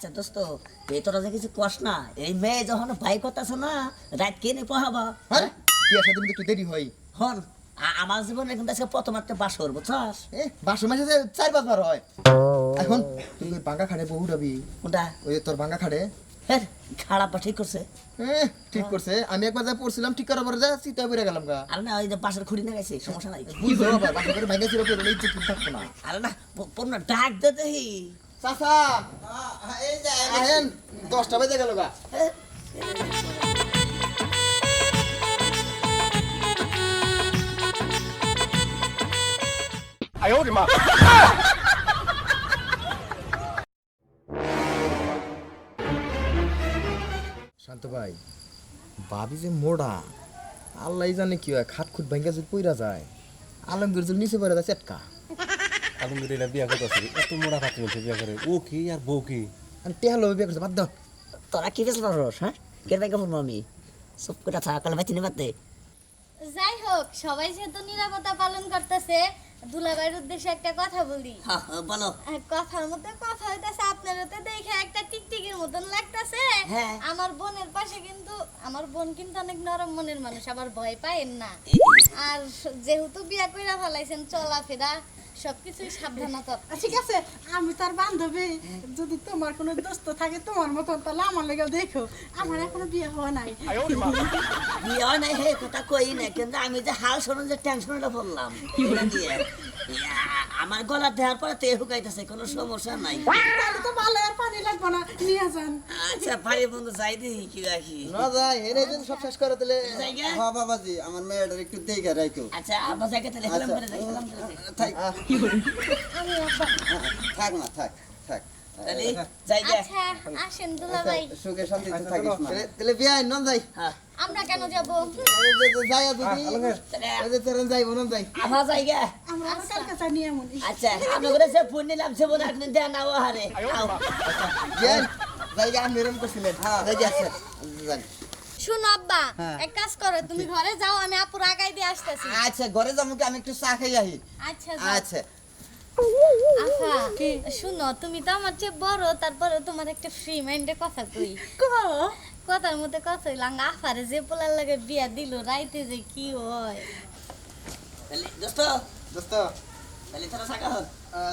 আচ্ছা দোস্ত এই তোরা যে কিছু কস না এই মেয়ে যখন ভাই করতেছে না রাত কে নে পহাবা হ্যাঁ? বিয়ে সাথে কিন্তু একটু দেরি হয়। হন আমার জীবনে কিন্তু আজকে প্রথম একটা বাসর বুঝছস? বাসর মাসে চার পাঁচবার হয়। এখন তুই ওই বাঙ্গা খাড়ে বহু উঠাবি কোনটা? ওই তোর বাঙ্গা খাড়ে। হ্যাঁ খারাপ ঠিক করছে। ঠিক করছে। আমি একবার যা পড়ছিলাম ঠিক করার পরে যা গেলাম গা। আর না ওই যে বাসের খুঁড়ি না গেছে সমস্যা নাই। করে ভাঙে ছিল ঠিক থাকতো না। আরে না ডাক দে দেহি চাচা। আহেন দশটা বেজে গেল গা। শান্ত ভাই ভাবি যে মোড়া। আল্লাহ জানে কি হয় খাট খুট ভাঙ্গা যদি পইরা যায়। আলমগীর যদি নিচে পড়ে যায় চেটকা। আলমগীর বিয়া করতেছে এত মোড়া বলছে বিয়া করে। ও কি আর বউ কি? টেহালো বিয়ে করছে বাদ দাও। তোরা কি বেশ রস হ্যাঁ? কে ভাই কেমন আমি সব করে থাকা কাল ভাই চিনি বাদে যাই হোক সবাই যেহেতু নিরাপত্তা পালন করতেছে দুলাভাইয়ের উদ্দেশ্যে একটা কথা বলি। বলো। কথার মধ্যে কথা হইতাছে আপনারও তো দেখে একটা টিকটিকির মতন লাগতাছে। হ্যাঁ। আমার বোনের পাশে কিন্তু আমার বোন কিন্তু অনেক নরম মনের মানুষ আবার ভয় পায়েন না। আর যেহেতু বিয়া কইরা ফেলাইছেন চলাফেরা সবকিছুই সাবধানতা। ঠিক আছে আমি তার বান্ধবী যদি তোমার কোনো দোস্ত থাকে তোমার মতন তাহলে আমার লেগে দেখো। আমার এখনও বিয়ে হওয়া নাই। বিয়ে হয় নাই হে কথা কই না কিন্তু আমি যে হাল শোনো যে টেনশনটা দিয়ে। আমার গলা দেওয়ার পরে তে হুকাইতেছে কোনো সমস্যা নাই। তাহলে তো ভালো আর পানি লাগবে না নিয়ে যান। আচ্ছা ভাই বন্ধু যাই দিই কি রাখি। না যায় হেরে যদি সব শেষ করে দিলে। হ্যাঁ বাবাজি আমার মেয়েটার একটু দেখে রাখো। আচ্ছা আমার জায়গা তাহলে হেলাম হেলাম করে যাই। যাই গে আচ্ছা যাই হ্যাঁ আমরা কেন যাব যাই যাই যাই আমার আমরা নিয়ে এমন আচ্ছা আমি করে সে ফোন নিলাম সে বোন একদিন দেন না ও হারে আমি হ্যাঁ যাই যাই শুনো আব্বা এক কাজ করো তুমি ঘরে যাও আমি আপুর আগাই দিয়ে আসতেছি। আচ্ছা ঘরে যাব কি? আমি একটু চা খাই আহি। আচ্ছা আচ্ছা। আফা শুনো তুমি তো আমার চেয়ে বড় তারপরে তোমার একটা ফ্রি মাইন্ডে কথা কই। কথার মধ্যে কথা হইলাম আফারে যে পোলার লাগে বিয়া দিল রাইতে যে কি হয়। তাহলে দোস্ত দোস্ত তাহলে তোরা হন।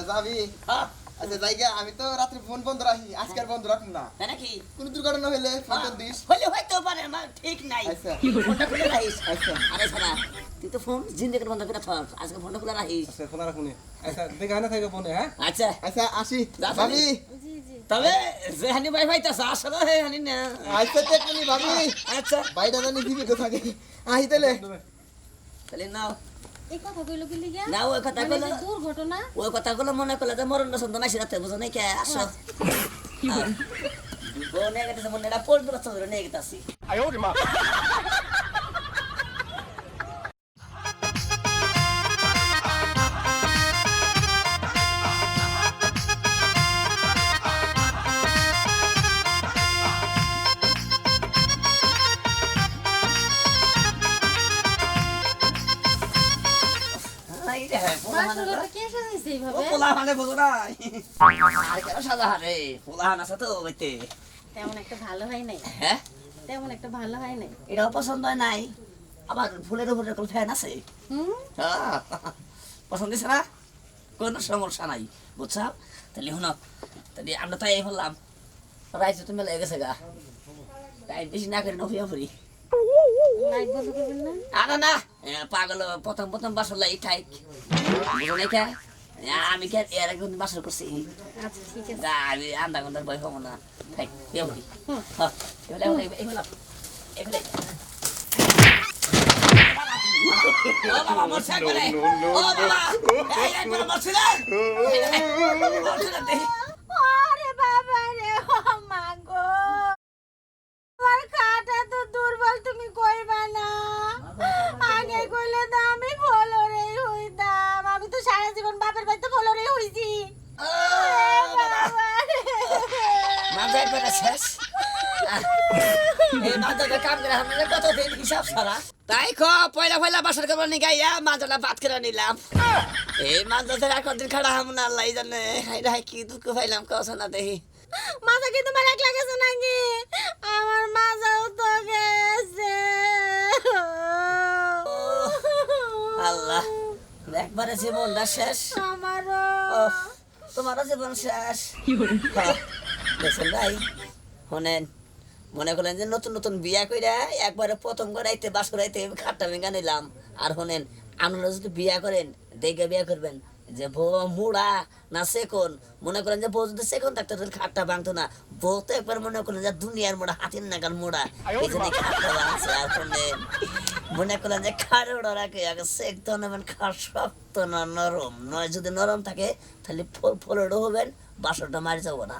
যাবি। হ্যাঁ। আচ্ছা জায়গা আমি তো রাত্রে ফোন বন্ধ রাখি আজকে আর বন্ধ রাখুন না। তাই নাকি? কোনো দুর্ঘটনা হইলে ফোন তো দিস। হলে হয়তো পারে আমার ঠিক নাই। আচ্ছা। ফোনটা খুলে রাখিস। আচ্ছা। আরে ছাড়া তুই তো ফোন জিন্দেগির বন্ধ করে থাক আজকে ফোনটা খুলে রাখিস। আচ্ছা খোলা রাখুনি আচ্ছা দেখে আনা থাকে ফোনে হ্যাঁ? আচ্ছা। আচ্ছা আসি। যা, ভাবি। জি জি। তবে যে হানি ভাই ভাই তাছে আসলে হে হানি না। আচ্ছা দেখুনি ভাবি। আচ্ছা। বাইটা জানি দিবি তো থাকে। আহি তাহলে তাহলে নাও। এই কথা কইলো কি লিগা নাও ওই কথা মানে দুর্ঘটনা ওই কথা গুলো মনে করলে যে মরণ সন্ত নাই সেটা বুঝো নাই কে আসো বনে গেছে মনে এটা পড়বে নিয়ে রে, পোলা তেমন একটা ভালো হয় নাই? হ্যাঁ? তেমন একটা ভালো হয় নাই? এটাও পছন্দ হয় নাই। আবার ফুলের উপরে কোনো ফ্যান আছে। হুম? হ্যাঁ, পছন্দ হয়েছে না? কোনো সমস্যা নাই বুঝছ? তাহলে শুনো তাহলে আমরা তাই বললাম রাইছে তুমি লেগে গেছে গা। তাই বেশি না করে নফিয়া ফুরি। না না না না এ, পাগল প্রথম প্রথম বাসর লাই ঠাইক বুঝো নাই কে এ, আমি কে এর একদিন বাসর করছি আচ্ছা ঠিক আছে তা আমি আন্দা গন্ধার বই হব না ঠাইক বিয়ে একবারে শেষ। এই মাঝে কাম করে আমরা কতদিন হিসাব সারা তাই খ পয়লা পয়লা বাসর করবার নি গাইয়া ভাত করে নিলাম। এই মাঝে আর কদিন খাড়া হাম না আল্লাহ জানে। হাই কি দুঃখ পাইলাম কস না দেখি। মাথা কি তোমার একলা গেছে নাকি? আমার মাথাও তো গেছে। আল্লাহ একবারে জীবনটা শেষ। আমারও। তোমারও জীবন শেষ। দেখছেন ভাই, শোনেন, মনে করেন যে নতুন নতুন বিয়া কইরা একবারে প্রথম করাইতে বাসুরাইতে খাট্টা ভেঙা নিলাম। আর শোনেন, আপনারা যদি বিয়া করেন, দেখে বিয়া করবেন। যে বউ মুড়া না সেকন, মনে করেন যে বউ যদি সেকন থাকতো, তাহলে খাটটা ভাঙতো না। বউ তো একবার মনে করেন যে দুনিয়ার মোড়া, হাতির নাগাল মোড়া। এই খাটটা ভাঙছে, আর শোনেন, মনে করেন যে খাড়ে ওড়া রাখে। আগে সেকতে নেবেন, খাট শক্ত না নরম। নয় যদি নরম থাকে, তাহলে ফল ফলেরও হবেন, বাসরটা মারি যাব না।